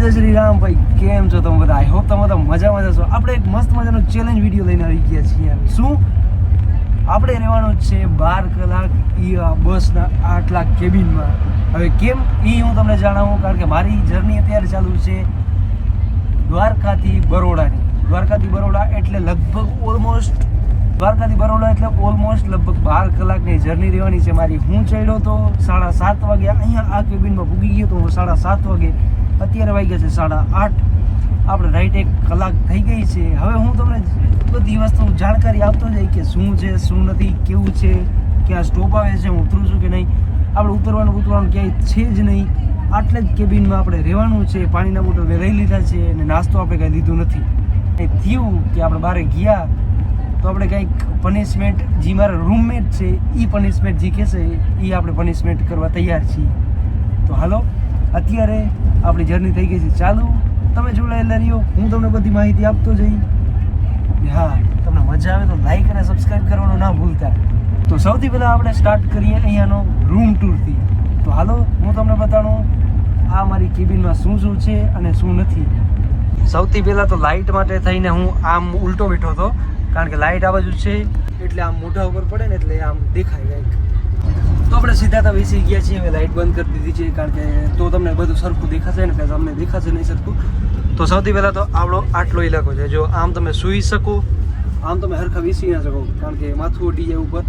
જય શ્રી રામ ભાઈ, કેમ છો તમે બધા? આઈ હોપ તમે બધા મજામાં જશો આપણે એક મસ્ત મજાનો ચેલેન્જ વીડિયો લઈને આવી ગયા છીએ શું? આપણે રહેવાનું છે બાર કલાક ઈ બસના આટલા કેબિનમાં હવે કેમ? એ હું તમને જણાવું, કારણ કે મારી જર્ની અત્યારે ચાલુ છે દ્વારકાથી બરોડાની. દ્વારકાથી બરોડા એટલે લગભગ ઓલમોસ્ટ દ્વારકાથી બરોડા એટલે ઓલમોસ્ટ લગભગ બાર કલાકની જર્ની રહેવાની છે મારી. હું ચડ્યો તો સાડા સાત વાગે અહીંયા આ કેબિનમાં ભૂગી ગયો તો હું સાડા સાત વાગે અત્યારે વાગ્યા છે સાડા આઠ. આપણે રાઈટ એક કલાક થઈ ગઈ છે. હવે હું તમને બધી વસ્તુ જાણકારી આપતો જઈ કે શું છે, શું નથી, કેવું છે, ક્યાં સ્ટોપ આવે છે, હું ઉતરું છું કે નહીં. આપણે ઉતરવાનું ઉતરવાનું ક્યાંય છે જ નહીં. આટલે જ કેબિનમાં આપણે રહેવાનું છે, પાણીના બોટલ લઈ લીધા છે અને નાસ્તો આપણે કાંઈ લીધું નથી. એ થયું કે આપણે બહાર ગયા, તો આપણે કંઈક પનિશમેન્ટ જે મારા રૂમમેટ છે એ પનિશમેન્ટ જે કહેશે એ આપણે પનિશમેન્ટ કરવા તૈયાર છીએ. તો હાલો અત્યારે આપણી જર્ની થઈ ગઈ છે. ચાલુ, તમે જોડાયેલા રહ્યો. હું તમને બધી માહિતી આપતો જઈ. હા, તમને મજા આવે તો લાઈક અને સબસ્ક્રાઈબ કરવાનું ના ભૂલતા. તો સૌથી પહેલાં આપણે સ્ટાર્ટ કરીએ અહીંયાનો રૂમ ટૂરથી તો હાલો, હું તમને બતાવું આ મારી કેબિનમાં શું શું છે અને શું નથી. સૌથી પહેલાં તો લાઇટ માટે થઈને હું આમ ઉલટો બેઠો હતો, કારણ કે લાઇટ આ બાજુ છે, એટલે આમ મોઢા ઉપર પડે ને એટલે આમ દેખાય કંઈક તો આપણે સીધા તો બેસી ગયા છીએ, હવે લાઇટ બંધ કરી દીધી છે, કારણ કે તો તમને બધું સરખું દેખાશે ને તમને દેખાશે નહીં સરખું. તો સૌથી પહેલાં તો આપણો આટલો ઇલાકો છે. જો આમ તમે સૂઈ શકો, આમ તમે હરખા બેસી ના શકો, કારણ કે માથું ઉડી જાય ઉપર.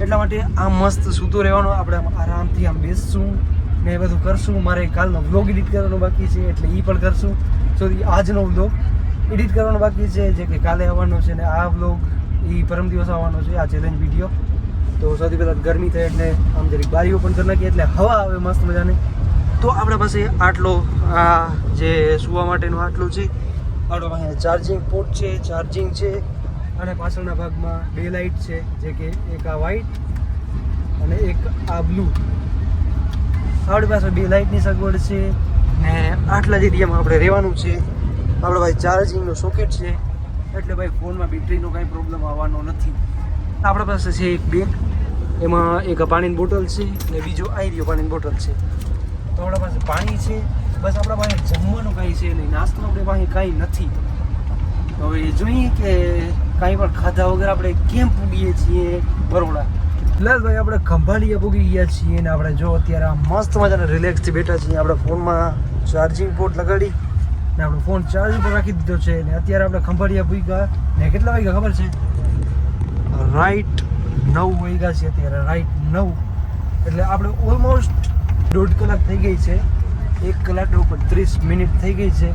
એટલા માટે આમ મસ્ત સૂતું રહેવાનું, આપણે આમ આરામથી આમ બેસશું ને એ બધું કરશું. મારે કાલનો વ્લોગ એડિટ કરવાનો બાકી છે, એટલે એ પણ કરશું. સો આજનો વ્લોગ એડિટ કરવાનો બાકી છે, જે કે કાલે આવવાનો છે ને આ વ્લોગ એ પરમ દિવસ આવવાનો છે, આ ચેલેન્જ વીડિયો તો સૌથી પહેલાં ગરમી થાય એટલે આમ જરીક બારીઓ પણ કરી નાખીએ, એટલે હવા આવે મસ્ત મજાની. તો આપણા પાસે આટલો, આ જે સુવા માટેનું આટલું છે, આપણા પાસે ચાર્જિંગ પોર્ટ છે ચાર્જિંગ છે, અને પાછળના ભાગમાં બે લાઇટ છે, જે કે એક આ વ્હાઈટ અને એક આ બ્લુ આપણી પાસે બે લાઇટની સગવડ છે, ને આટલા જ એરિયામાં આપણે રહેવાનું છે, આપણે ભાઈ ચાર્જિંગનો સોકેટ છે, એટલે ભાઈ ફોનમાં બેટરીનો કાંઈ પ્રોબ્લેમ આવવાનો નથી. આપણા પાસે છે એક બેગ એમાં એક પાણીની બોટલ છે ને બીજો આઈ રહ્યો પાણીની બોટલ છે. તો આપણા પાસે પાણી છે, બસ આપણા પાસે જમવાનું કાંઈ છે નહીં, નાસ્તો આપણે પાસે કાંઈ નથી. હવે જોઈએ કે કાંઈ પણ ખાધા વગર આપણે કેમ પૂગીએ છીએ બરોડા. લાલભાઈ, આપણે ખંભાળીએ પૂગી ગયા છીએ ને આપણે જો અત્યારે મસ્ત મજાના રિલેક્સથી બેઠા છીએ, આપણે ફોનમાં ચાર્જિંગ પોર્ટ લગાડી ને આપણો ફોન ચાર્જ પર રાખી દીધો છે ને અત્યારે આપણે ખંભાળિયા પૂગ્યા ને કેટલા વાગ્યા ખબર છે? રાઈટ નવ વાગ્યા છે અત્યારે રાઈટ નવ. એટલે આપણે ઓલમોસ્ટ દોઢ કલાક થઈ ગઈ છે. એક કલાક ત્રીસ મિનિટ થઈ ગઈ છે.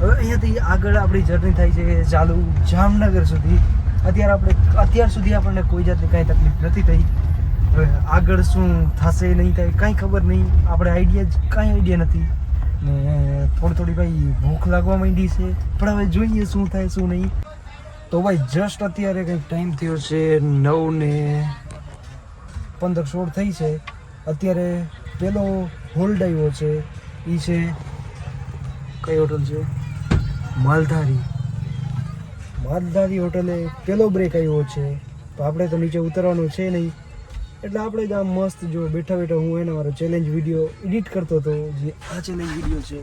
હવે અહીંયાથી આગળ આપણી જર્ની થાય છે ચાલુ જામનગર સુધી. અત્યારે આપણે, અત્યાર સુધી આપણને કોઈ જાતની કાંઈ તકલીફ નથી થઈ. હવે આગળ શું થશે નહીં થાય, કાંઈ ખબર નહીં. આપણે આઈડિયા જ, કાંઈ આઈડિયા નથી. ને થોડી થોડી ભાઈ ભૂખ લાગવા માંડી છે. પણ હવે જોઈએ શું થાય, શું નહીં. તો ભાઈ જસ્ટ અત્યારે કંઈક ટાઈમ થયો છે, નવ ને પંદર સોળ થઈ છે. અત્યારે પેલો હોલ્ડ આવ્યો છે. એ છે, કઈ હોટલ છે? માલધારી. માલધારી હોટલે પેલો બ્રેક આવ્યો છે. તો આપણે તો નીચે ઉતરવાનું છે નહીં. એટલે આપણે જ આમ મસ્ત જો બેઠા બેઠા હું એને મારો ચેલેન્જ વીડિયો એડિટ કરતો હતો. જે આ ચેલેન્જ વીડિયો છે.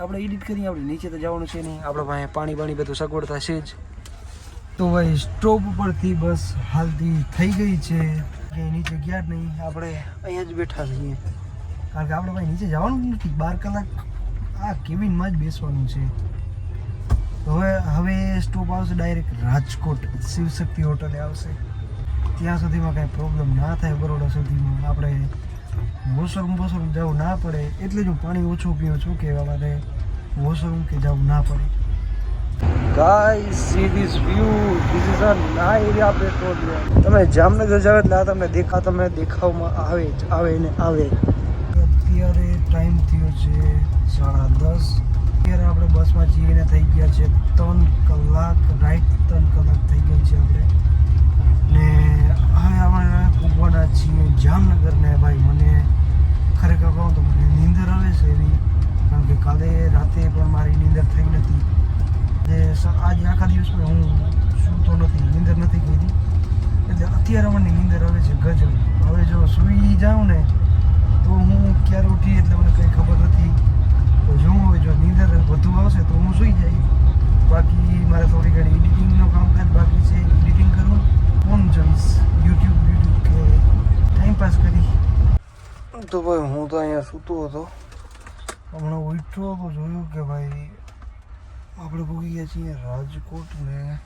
આપણે એડિટ કરી, આપણે નીચે તો જવાનું છે નહીં. આપણા પાસે પાણી પાણી બધું સગવડતા છે જ. તો ભાઈ સ્ટોપ ઉપરથી બસ હાલતી થઈ ગઈ છે. કે એની જગ્યા જ નહીં. આપણે અહીંયા જ બેઠા છીએ. કારણ કે આપણે ભાઈ નીચે જવાનું નથી. બાર કલાક આ કેબિનમાં જ બેસવાનું છે. તો હવે હવે સ્ટોપ આવશે ડાયરેક્ટ રાજકોટ. શિવશક્તિ હોટલે આવશે. ત્યાં સુધીમાં કાંઈ પ્રોબ્લેમ ના થાય બરોડા સુધીમાં. આપણે વોશરૂમ વોશરૂમ જવું ના પડે. એટલે જ હું પાણી ઓછું પીવું છું કે મારે વોશરૂમ કે જવું ના પડે. Guys see this view this is a Nayara petroleum તમે જામનગર જાવ એટલે આ તમને દેખા, તમને દેખાવમાં આવે જ, આવે ને આવે. અત્યારે ટાઈમ થયો છે સાડા દસ. અત્યારે આપણે બસમાં જઈને થઈ ગયા છે ત્રણ કલાક રાઈટ ત્રણ કલાક થઈ ગઈ છે આપણે. ને હવે આપણે પૂગવાના છીએ જામનગર ને ભાઈ. મને ખરેખર કહું તો મને નીંદર આવે છે એવી. કારણ કે કાલે રાતે પણ મારી નીંદર થઈ નથી આજે આજે આખા દિવસમાં હું સૂતો નથી, નીંદર નથી કીધી એટલે અત્યારે મને નિંદર આવે છે ગજબ હવે જો સૂઈ જાઉં ને, તો હું ક્યારે ઉઠી એટલે મને કંઈ ખબર નથી. તો જોઉં હવે જો નિંદર વધુ આવશે તો હું સૂઈ જાય બાકી મારે થોડી ઘણી એડિટિંગનું કામકાજ બાકી છે, એડિટિંગ કરું. ફોન જોઈશ, યુટ્યુબ યુટ્યુબ કે ટાઈમ પાસ કરી. તો ભાઈ હું તો અહીંયા સૂતો હતો. હમણાં ઉઠ્યો તો જોયું કે ભાઈ આપણે ભોગી ગયા છીએ રાજકોટ ને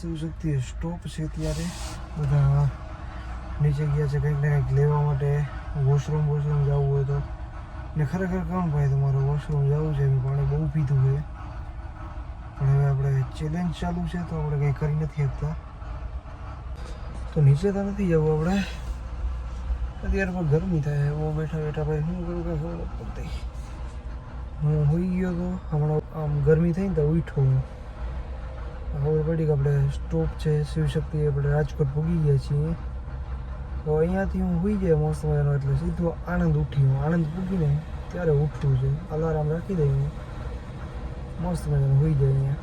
શિવશક્તિ સ્ટોપ છે ત્યારે બધા નીચે ગયા છે કંઈક ને કંઈક લેવા માટે. વોશરૂમ વોશરૂમ જવું હોય તો. ને ખરેખર કામ ભાઈ તમારે? વોશરૂમ જવું છે પાણી બહુ પીધું છે. પણ હવે આપણે ચેલેન્જ ચાલુ છે તો આપણે કંઈ કરી નથી શકતા. તો નીચે તો નથી જવું આપણે. અત્યારે પણ ગરમી થાય. બહુ બેઠા બેઠા ભાઈ શું કરું કંઈ ખબર પડતી. હું હોઈ ગયો તો હમણાં આમ ગરમી થઈ ને તો ઉઠો હું. ખબર પડી કે આપણે સ્ટોપ છે શિવશક્તિ આપણે રાજકોટ પૂગી ગયા છીએ. તો અહીંયાથી હું હોઈ જાય મસ્ત મજાનો એટલે સીધો આણંદ ઉઠી હું. આણંદ પૂગીને ત્યારે ઉઠવું છે. અલાર્મ રાખી દઈએ મસ્ત મજાનો હોઈ જાય અહીંયા.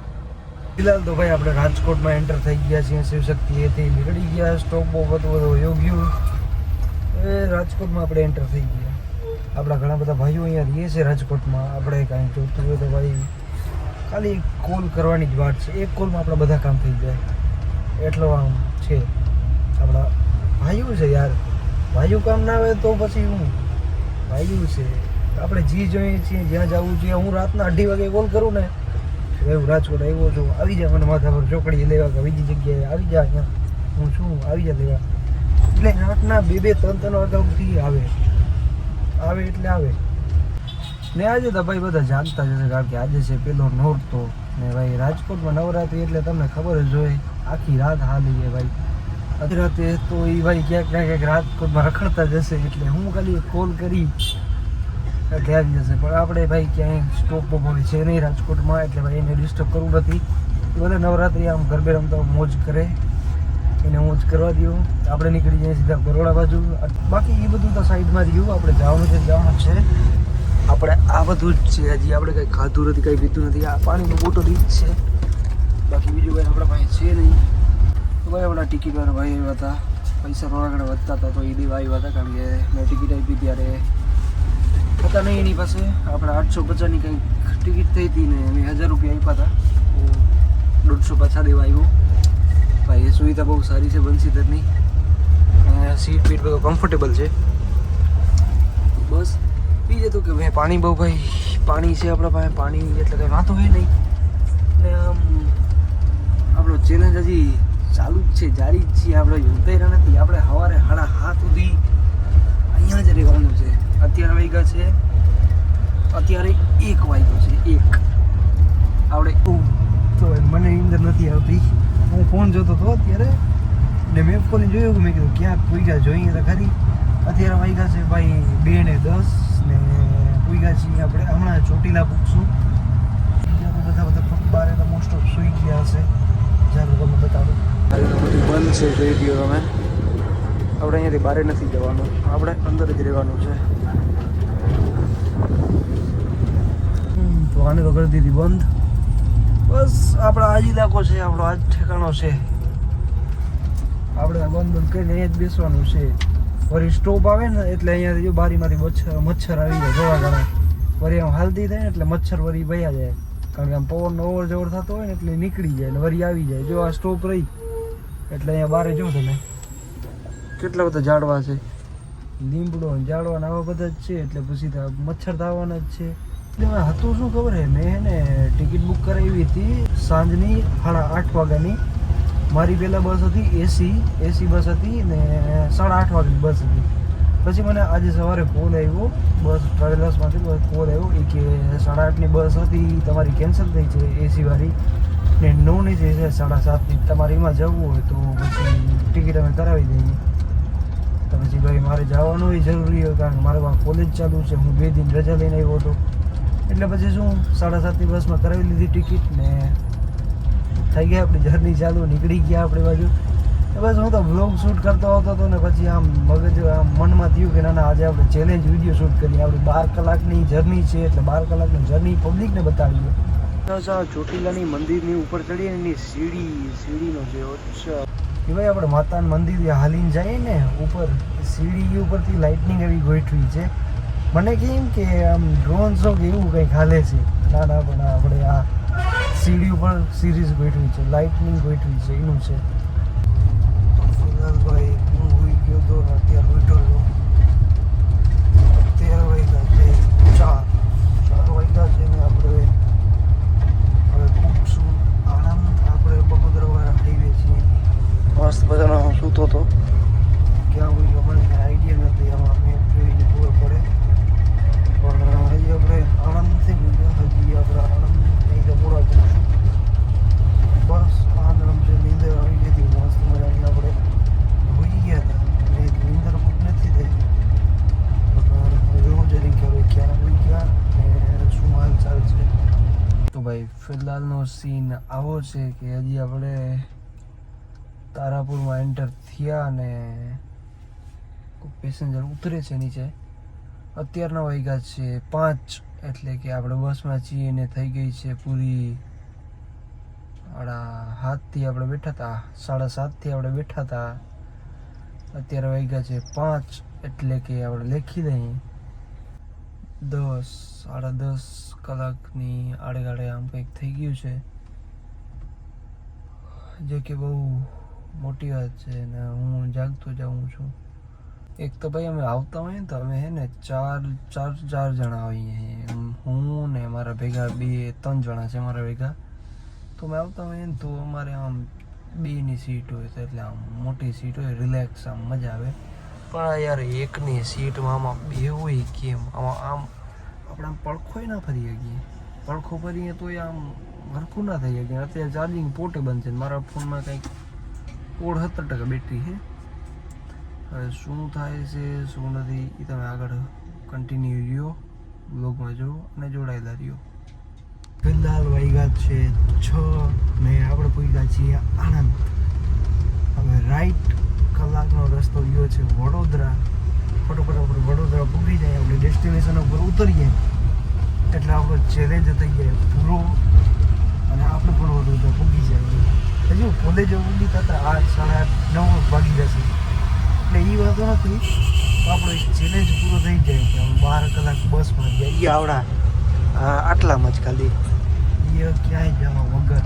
ફિલહાલ તો ભાઈ આપણે રાજકોટમાં એન્ટર થઈ ગયા છીએ. શિવશક્તિ એથી નીકળી ગયા. સ્ટોપ બહુ બધું બધું યોગ્યું. એ રાજકોટમાં આપણે એન્ટર થઈ ગયા. આપણા ઘણા બધા ભાઈઓ અહીંયા રહીએ છે રાજકોટમાં. આપણે કાંઈ જોતું હોય તો ભાઈ ખાલી કોલ કરવાની જ વાત છે. એક કોલમાં આપણા બધા કામ થઈ જાય. એટલો આમ છે. આપણા ભાઈઓ છે યાર. ભાઈઓ કામ ના આવે તો પછી હું? ભાઈઓ છે. આપણે જી જોઈએ છીએ, જ્યાં જવું જોઈએ હું રાતના અઢી વાગે કોલ કરું ને ભાઈ હું રાજકોટ આવ્યો છું. આવી જા, મને માથા પર ચોકડી લેવા કે બીજી જગ્યાએ. આવી જા અહીંયા. હું છું, આવી જા લેવા. એટલે રાતના બે બે, ત્રણ ત્રણ વાગ્યા સુધી આવે. આવે એટલે આવે. ને આજે તો ભાઈ બધા જાણતા જ હશે કારણ કે આજે છે પેલો નોરતો. ને ભાઈ રાજકોટમાં નવરાત્રી એટલે તમને ખબર જ હોય, આખી રાત હાલી છે ભાઈ. રાતે તો એ ભાઈ ક્યાંક ક્યાંક ક્યાંક રાજકોટમાં રખડતા જશે એટલે હું ખાલી કોલ કરી આવી જશે. પણ આપણે ભાઈ ક્યાંય સ્ટોપ બપોરે છે નહીં રાજકોટમાં, એટલે ભાઈ એને ડિસ્ટર્બ કરવું નથી. એ બધા નવરાત્રી આમ ગરબે રમતા મોજ કરે. એને જ કરવા દઉં આપણે નીકળી જઈએ સીધા બરોડા બાજુ. બાકી એ બધું તો સાઈડમાં રહ્યું. આપણે જવાનું છે જવાનું છે. આપણે આ બધું જ છે. હજી આપણે કંઈ ખાધું નથી, કંઈ પીધું નથી. આ પાણીનું મોટો રીત છે. બાકી બીજું કંઈ આપણા પાસે છે નહીં. તો ભાઈ આપણા ટિકિટવાર ભાઈ આવ્યા હતા. પૈસા થોડા ઘણા વધતા હતા, તો એ દેવા આવ્યા હતા. કારણ કે મેં ટિકિટ આપી ત્યારે. હતા નહીં એની પાસે. આપણે આઠસો પચાસની કંઈક ટિકિટ થઈ હતી ને મેં હજાર રૂપિયા આપ્યા હતા. દોઢસો પાછા દેવા આવ્યો. ભાઈ, એ સુવિધા બહુ સારી છે બંસીધરની સીટ બીટ બધું કમ્ફર્ટેબલ છે. બસ બીજું તો કે ભાઈ પાણી બહુ ભાઈ, પાણી છે આપણા પાસે, પાણી એટલે કંઈ વાંધો હોય નહીં. ને આમ, આપણો ચેલેન્જ હજી ચાલુ જ છે, જારી જ છીએ, આપણે ઉતાર્યા નથી, આપણે સવારે સાડા હાથ સુધી અહીંયા જ રહેવાનું છે. અત્યારે વાગ્યા છે, અત્યારે એક વાગ્યો છે, એક. આપણે તો મને નીંદર નથી આવતી. હું ફોન જોતો હતો અત્યારે ને મેં ખોલીને જોયું કે મેં કીધું ક્યાં પૂગ્યા જોઈએ તો ખરી. અત્યારે વાગ્યા છે ભાઈ બે ને દસ ને પૂગ્યા છીએ આપણે. હમણાં ચોટીલા પૂગશું બીજા તો બધા બધા બારે તો મોસ્ટ ઓફ સૂઈ ગયા હશે. ચાલો તમે બતાડું બધું બંધ છે જોઈ ગયો અમે આપણે અહીંયાથી બહાર નથી જવાનું. આપણે અંદર જ રહેવાનું છે. હમ, તો આને તો કરી દીધી બંધ. બસ, આપણા આજ ઇલાકો છે, આપણો આજ ઠેકાણો છે. આપણે બંધ બંધ અહીંયા જ બેસવાનું છે. વળી સ્ટોપ આવે ને, એટલે અહીંયા જો બારીમાંથી મચ્છર મચ્છર આવી જાય જોવા ઘણા. વળી આમ હાલતી થાય ને, એટલે મચ્છર વળી ભયા જાય. કારણ કે આમ પવનનો ઓવર જવર થતો હોય ને, એટલે નીકળી જાય ને, વળી આવી જાય. જો આ સ્ટોપ રહી, એટલે અહીંયા બારે જો તમે. કેટલા બધા ઝાડવા છે? લીમડો ઝાડવા આવા બધા જ છે, એટલે પછી મચ્છર થવાના જ છે. એટલે હતું શું ખબર હે? મેં ને ટિકિટ બુક કરાવી હતી સાંજની સાડા આઠ વાગ્યાની. મારી પહેલાં બસ હતી એસી એસી બસ હતી ને સાડા આઠ વાગ્યાની બસ હતી. પછી મને આજે સવારે કોલ આવ્યો, બસ ટ્રાવેલર્સમાંથી બસ કોલ આવ્યો એ કે સાડા આઠની બસ હતી, તમારી કેન્સલ થઈ છે એસીવાળી ને નવની જે છે સાડા સાતની, તમારે એમાં જવું હોય તો પછી ટિકિટ અમે કરાવી દઈએ. તો પછી ભાઈ મારે જવાનું જરૂરી હોય કારણ કે મારે કોલેજ ચાલુ છે, હું બે દિન રજા લઈને આવ્યો હતો. એટલે પછી શું સાડા સાતની બસમાં કરાવી લીધી ટિકિટ ને થઈ ગયા આપણી જર્ની ચાલુ નીકળી ગયા આપણી બાજુ. તો બસ હું તો બ્લોગ શૂટ કરતો આવતો હતો ને પછી આમ મગજ આમ મનમાં થયું કે ના ના આજે આપણે ચેલેન્જ વીડિયો શૂટ કરીએ. આપણી બાર કલાકની જર્ની છે એટલે બાર કલાકની જર્ની પબ્લિકને બતાવીએ. ચોટીલાની મંદિરની ઉપર ચડીએ એની સીડી સીડીનો જે એ ભાઈ આપણે માતાના મંદિર હાલીને જઈએ ને ઉપર સીડી ઉપરથી લાઇટનિંગ એવી ગોઠવી છે. મને કેમ કે, આમ ડ્રોન શો કે એવું કંઈક હાલે છે. નાના પણ આપણે આ સીડી ઉપર સિરીઝ ગોઠવી છે લાઇટનિંગ ગોઠવી છે, એનું છે તો ફિલહાલ ભાઈ હું હોઈ ગયો તો ને અત્યારે ઉઠ્યો છું તો હવે આપણે જવાનું છે રાજકોટ ને રાજકોટથી આપણે નીકળી ગયા છીએ હવે આપણે જવાનું છે ચોટીલા ચોટીલાની મંદિરની ઉપર ચડીએ એની સીડી છે ભાઈ, ફિલહાલનો સીન આવો છે કે હજી આપણે તારાપુરમાં એન્ટર થયા અને પેસેન્જર ઉતરે છે નીચે. અત્યારના વાગ્યા છે પાંચ, એટલે કે આપણે બસમાં છીએ ને થઈ ગઈ છે પૂરી સાડા સાતથી આપણે બેઠા હતા. સાડા સાતથી આપણે બેઠા હતા. અત્યારે વાગ્યા છે પાંચ, એટલે કે આપણે લેખી દઈએ. દસ, સાડા દસ કલાકની આડેગાડે આમ કંઈક થઈ ગયું છે. જે કે બહુ મોટી વાત છે ને હું જાગતો જાઉં છું. એક તો ભાઈ અમે આવતા હોઈએ તો અમે હે ને ચાર ચાર ચાર જણા હોઈએ હું. ને મારા ભેગા બે, ત્રણ જણા છે મારા ભેગા. તો અમે આવતા હોઈએ ને તો અમારે આમ બેની સીટ હોય તો એટલે આમ મોટી સીટ હોય, રિલેક્સ, આમ મજા આવે. પણ યાર એકની સીટમાં આમાં બે હોય કેમ? આમાં આમ આપણે આમ પડખોય ના ફરી શકીએ. પડખો ફરીએ તો આમ હરખું ના થઈ શકે અત્યારે ચાર્જિંગ પોર્ટેબલ છે ને મારા ફોનમાં કંઈક ઓળ સત્તર ટકા બેટરી છે. હવે શું થાય છે, શું નથી એ તમે આગળ કન્ટિન્યુ રહ્યો બ્લોગમાં જો અને જોડાયેલા રહ્યો. ફિલહાલ વાઈગા છે છ. ને આપણે પહોંચ્યા છીએ આણંદ. હવે રાઈટ કલાકનો રસ્તો ગયો છે, વડોદરા. ફટોફટ આપણે વડોદરા પૂરી જાય, આપણે ડેસ્ટિનેશન ઉપર ઉતરીએ. એટલે આપણો ચેલેન્જ થઈ જાય પૂરો. અને આપણે પણ વડોદરા પૂગી જાય હજુ કોલેજ ઉડી થતા આઠ, સાડા આઠ, નવ વાગી જશે. એટલે એ વાતો નથી. આપણો ચેલેન્જ પૂરો થઈ જાય કે બાર કલાક બસમાં જાય એ આવડા. આટલામાં જ ખાલી. એ ક્યાંય જવા વગર.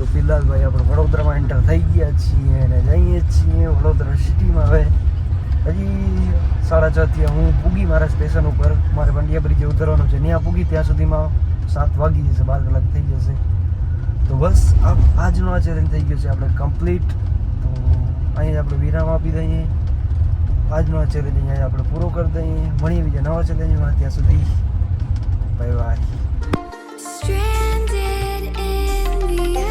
તો પિલાલભાઈ આપણે વડોદરામાં એન્ટર થઈ ગયા છીએ અને જઈએ છીએ વડોદરા સિટીમાં હવે. હજી સાડા છ થી હું પૂગી મારા સ્ટેશન ઉપર. મારે વંડિયા બ્રિજે ઉતરવાનું છે, ત્યાં પૂગી ત્યાં સુધીમાં સાત વાગી જશે, બાર કલાક થઈ જશે. તો બસ આજનો આ ચેલેન્જ થઈ ગયો છે આપણે કમ્પ્લીટ તો અહીં આપણે વિરામ આપી દઈએ. આજનો આ ચેલેન્જ અહીંયા આપણે પૂરો કરી દઈએ. મળીએ બીજા નવા ચેલેન્જમાં ત્યાં સુધી. Bye bye